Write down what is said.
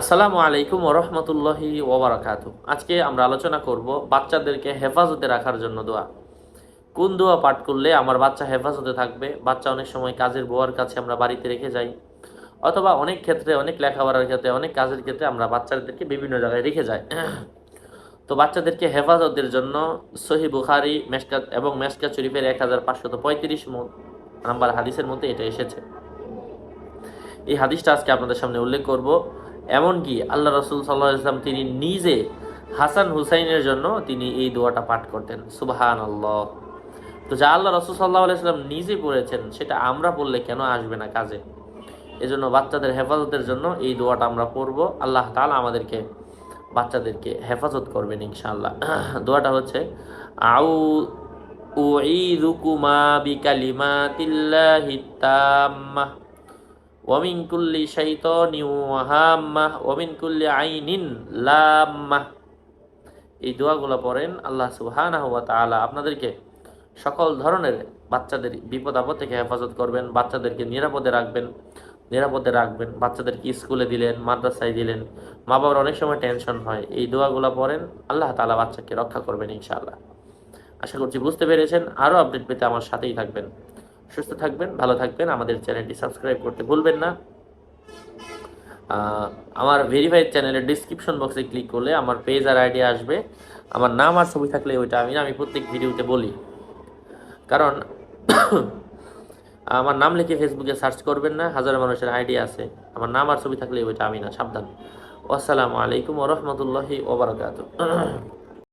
আসসালামু আলাইকুম ওরহমতুল্লাহি ওবরাকাত আজকে আমরা আলোচনা করব বাচ্চাদেরকে হেফাজতে রাখার জন্য দোয়া। কোন দোয়া পাঠ করলে আমার বাচ্চা হেফাজতে থাকবে? বাচ্চা অনেক সময় কাজের বুয়ার কাছে আমরা বাড়িতে রেখে যাই। অথবা অনেক ক্ষেত্রে, অনেক লেখাপড়ার ক্ষেত্রে, অনেক কাজের ক্ষেত্রে আমরা বাচ্চাদেরকে বিভিন্ন জায়গায় রেখে যাই। তো বাচ্চাদেরকে হেফাজতের জন্য সহি বুখারি মেসকাত এবং মেসকাত শরীফের এক হাজার পাঁচশত পঁয়ত্রিশ নাম্বার হাদিসের মধ্যে এটা এসেছে। এই হাদিসটা আজকে আপনাদের সামনে উল্লেখ করব। এমনকি আল্লাহ রসুল সাল্লাহ ইসলাম তিনি নিজে হাসান হুসাইনের জন্য তিনি এই দোয়াটা পাঠ করতেন সুবাহান আল্লাহ তো যা আল্লাহ রসুল সাল্লাহ ইসলাম নিজে পড়েছেন, সেটা আমরা পড়লে কেন আসবে না কাজে? এজন্য বাচ্চাদের হেফাজতের জন্য এই দোয়াটা আমরা পড়ব। আল্লাহ তাআলা আমাদেরকে, বাচ্চাদেরকে হেফাজত করবেন ইনশাআল্লাহ। দোয়াটা হচ্ছে, আউ ও উঈদুকুমা বিকালিমাতিল্লাহি তাম্মাহ ওয়ামিন কুল্লি শাইতানি ওয়াহাম্মাহ ওয়ামিন কুল্লি আইনিন লাম্মাহ এই দোয়াগুলো পড়েন আল্লাহ সুবহানাহু আপনাদেরকে সকল ধরনের বাচ্চাদের বিপদ আপদ থেকে হেফাজত করবেন, বাচ্চাদেরকে নিরাপদে রাখবেন নিরাপদে রাখবেন, বাচ্চাদেরকে স্কুলে দিলেন, মাদ্রাসায় দিলেন। মা বাবার অনেক সময় টেনশন হয়। এই দোয়াগুলো পড়েন, আল্লাহ তাআলা বাচ্চাকে রক্ষা করবেন ইনশাআল্লাহ। আশা করছি বুঝতে পেরেছেন। আরও আপডেট পেতে আমার সাথেই থাকবেন। সুস্থ থাকবেন, ভালো থাকবেন। আমাদের চ্যানেলটি সাবস্ক্রাইব করতে ভুলবেন না। আমার ভেরিফাইড চ্যানেলের ডিসক্রিপশন বক্সে ক্লিক করলে আমার পেজ আর আইডি আসবে। আমার নাম আর ছবি থাকলে ওইটা আমি আমি প্রত্যেক ভিডিওতে বলি। কারণ আমার নাম লিখে ফেসবুকে সার্চ করবেন না, হাজার মানুষের আইডি আছে। আমার নাম আর ছবি থাকলে ওইটা আমি না, সাবধান। আসসালামু আলাইকুম ওরহমতুল্লাহি ওবরাকাতু